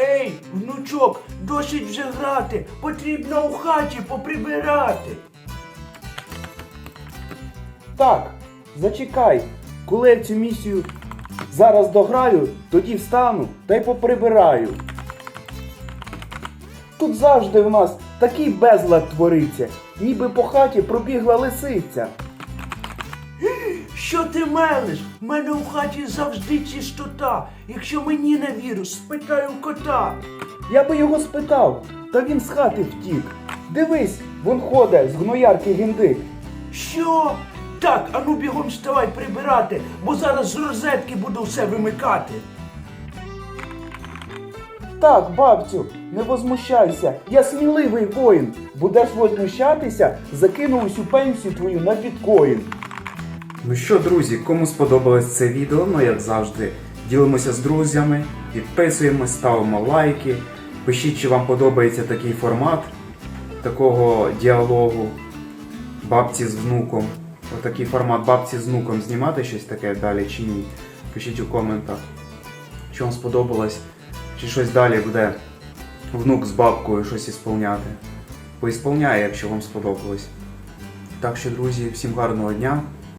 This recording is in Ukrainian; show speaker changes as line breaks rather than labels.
Ей, внучок, досить вже грати, потрібно у хаті поприбирати.
Так, зачекай, коли я цю місію зараз дограю, тоді встану та й поприбираю. Тут завжди в нас такий безлад твориться, ніби по хаті пробігла лисиця.
Що ти мелиш? В мене у хаті завжди чистота. Якщо мені не віриш, спитай у кота.
Я би його спитав, та він з хати втік. Дивись, вон ходить з гноярки гіндик.
Що? Так, ану бігом вставай прибирати, бо зараз з розетки буду все вимикати.
Так, бабцю, не возмущайся, я сміливий воїн. Будеш возмущатися, закину усю пенсію твою на біткоін.
Ну що, друзі, кому сподобалось це відео, ну як завжди, ділимося з друзями, підписуємось, ставимо лайки. Пишіть, чи вам подобається такий формат такого діалогу бабці з внуком. Отакий формат бабці з внуком знімати щось таке далі чи ні. Пишіть у коментах, чи вам сподобалось, чи щось далі буде внук з бабкою щось ісполняти. Поісполняє, якщо вам сподобалось. Так що, друзі, всім гарного дня.